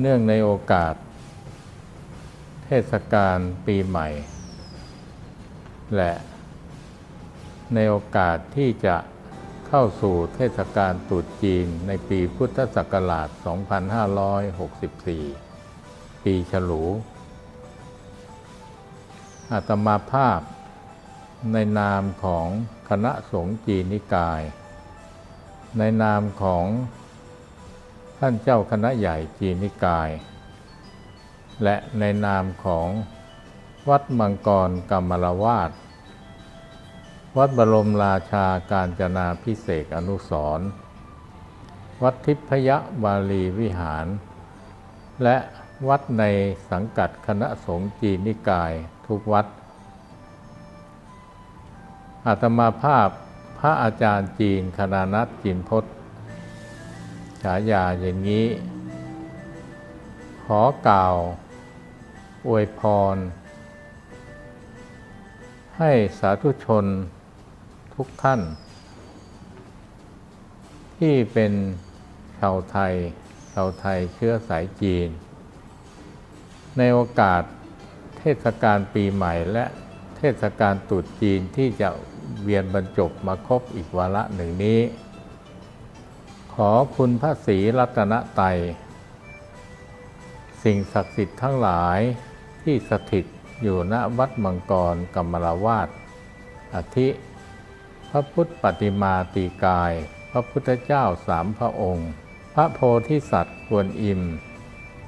เนื่องในโอกาส เทศกาลปีใหม่ และในโอกาสที่จะเข้าสู่เทศกาลตรุษจีนในปีพุทธศักราช 2564 ปีฉลู อาตมาภาพในนามของคณะสงฆ์จีนนิกาย ในนามของ ท่านเจ้าคณะใหญ่จีนิกาย และในนามของวัดมังกรกรรมรวาสวัดบรมราชาการจนาพิเศษอนุสรวัดทิพยบาลีวิหาร และวัดในสังกัดคณะสงฆ์จีนนิกายทุกวัด อาตมาภาพพระอาจารย์จีนคณานัตจินพศ ฉายาอย่างนี้ ขอกล่าว อวยพร ให้สาธุชนทุกท่าน ที่เป็นชาวไทย ชาวไทยเชื้อสายจีน ในโอกาสเทศกาลปีใหม่และเทศกาลตรุษจีนที่จะเวียนบรรจบมาครบอีกวาระหนึ่งนี้ ขอคุณพระศรีรัตนไตรัยสิ่งศักดิ์สิทธิ์ทั้งหลายที่สถิตอยู่ณวัดมังกรกรรมราวาสอาทิพระพุทธปฏิมาตีกาย พระพุทธเจ้าสามพระองค์ พระโพธิสัตว์กวนอิม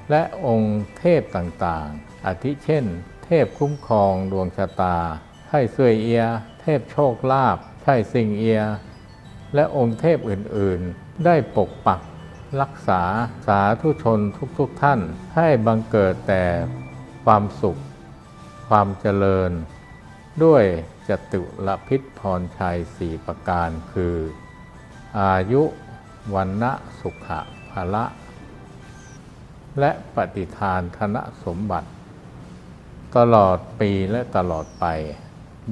และองค์เทพต่างๆ อาทิเช่น เทพคุ้มครองดวงชะตาไท่เสวยเอีย เทพโชคลาภไท่สิงเอีย และองค์เทพอื่นๆ ได้ปกปักรักษาสาธุชนทุกๆทท่าน ให้บังเกิดแต่ความสุข ความเจริญ ด้วยจตุรพิษพรชัยสี่ประการคือ อายุวันนะสุขะภละ และปฏิทานธนสมบัติ ตลอดปีและตลอดไป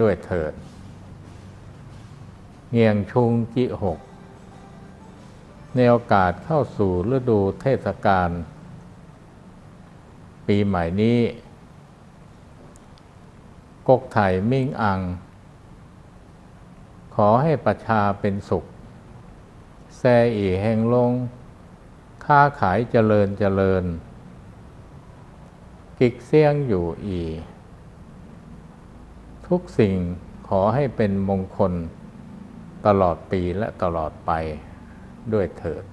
ด้วยเถิด เงียงชุงจิหก ในโอกาสเข้าสู่ฤดูเทศกาลปีใหม่นี้ กกไถ่มิ่งอัง ขอให้ประชาเป็นสุข แซอีแห่งลง ค้าขายเจริญเจริญ กิกเสียงอยู่อี ทุกสิ่งขอให้เป็นมงคล ตลอดปีและตลอดไปด้วยเถิด